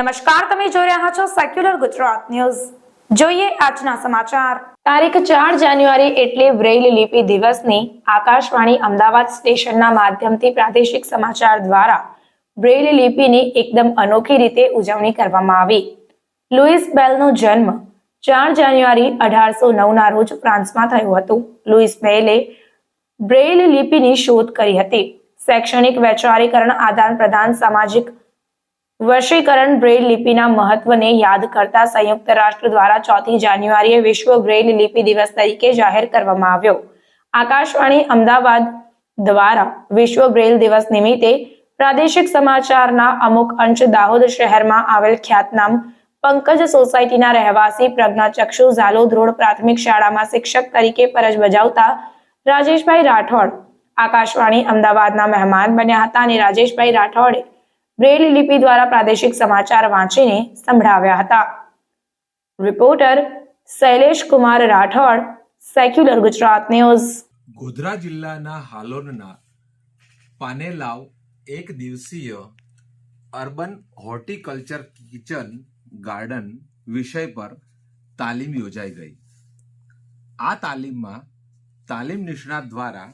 નમસ્કાર, તમે જોઈ રહ્યા છો સેક્યુલર ગુજરાત ન્યૂઝ જોઈએ આજના સમાચાર. તારીખ ચાર જાન્યુઆરી એટલે બ્રેઇલ લિપિ દિવસની આકાશવાણી અમદાવાદ સ્ટેશનના માધ્યમથી પ્રાદેશિક સમાચાર દ્વારા બ્રેઇલ લિપિની એકદમ અનોખી રીતે ઉજવણી કરવામાં આવી. લુઈસ બેલનો જન્મ ચાર જાન્યુઆરી અઢારસો નવના રોજ ફ્રાન્સમાં થયો હતો. લુઈસ બેલે બ્રેઇલ લિપિની શોધ કરી હતી. શૈક્ષણિક વૈચારીકરણ આદાન પ્રદાન સામાજિક વશીકરણ બ્રેઇલ લિપિના મહત્વને યાદ કરતા સંયુક્ત રાષ્ટ્ર દ્વારા ચોથી જાન્યુઆરીએ વિશ્વ બ્રેઇલ લિપિ દિવસ તરીકે જાહેર કરવામાં આવ્યો. આકાશવાણી અમદાવાદ દ્વારા વિશ્વ બ્રેઇલ દિવસ નિમિત્તે પ્રાદેશિક સમાચારના અમુક અંશ દાહોદ શહેરમાં આવેલ ખ્યાતનામ પંકજ સોસાયટીના રહેવાસી પ્રજ્ઞાચક્ષુ ઝાલોદ રોડ પ્રાથમિક શાળામાં શિક્ષક તરીકે ફરજ બજાવતા રાજેશભાઈ રાઠોડ આકાશવાણી અમદાવાદના મહેમાન બન્યા હતા અને રાજેશભાઈ રાઠોડે બ્રેલ લિપિ દ્વારા પ્રાદેશિક સમાચાર વાંચીને સંભળાવ્યા હતા. Reporter Shailesh Kumar Rathod secular Gujarat news Godhra જિલ્લાના હાલોલના પાનેલાવ એક દિવસીય અર્બન હોર્ટિકલ્ચર કિચન ગાર્ડન વિષય પર તાલીમ યોજાઈ ગઈ. આ તાલીમમાં તાલીમ નિષ્ણાત દ્વારા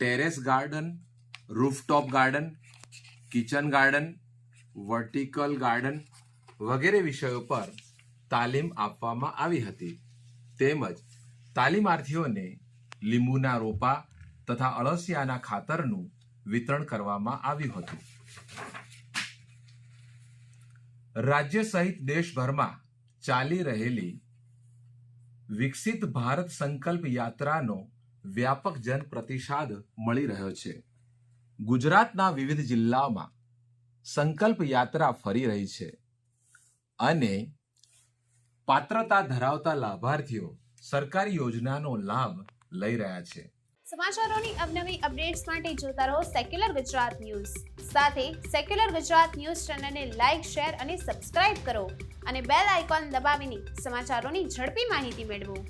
terrace garden, rooftop garden kitchen garden, vertical garden વગેરે વિષયો પર તાલીમ આપવામાં આવી હતી. તેમજ તાલીમાર્થીઓને લીંબુના રોપા તથા અળસિયાના ખાતરનું વિતરણ કરવામાં આવ્યું હતું. રાજ્ય સહિત દેશભરમાં ચાલી રહેલી વિકસિત ભારત સંકલ્પ યાત્રાનો વ્યાપક જન પ્રતિસાદ મળી રહ્યો છે. ગુજરાતના વિવિધ જિલ્લાઓમાં સંકલ્પ યાત્રા ફરી રહી છે અને પાત્રતા ધરાવતા લાભાર્થીઓ સરકારી યોજનાનો લાભ લઈ રહ્યા છે. સમાચારોની અવનવી અપડેટ્સ માટે જોતા રહો સેક્યુલર ગુજરાત ન્યૂઝ સાથે સેક્યુલર ગુજરાત ન્યૂઝ ચેનલને લાઇક શેર અને સબસ્ક્રાઇબ કરો અને બેલ આઇકોન દબાવીને સમાચારોની ઝડપી માહિતી મેળવો.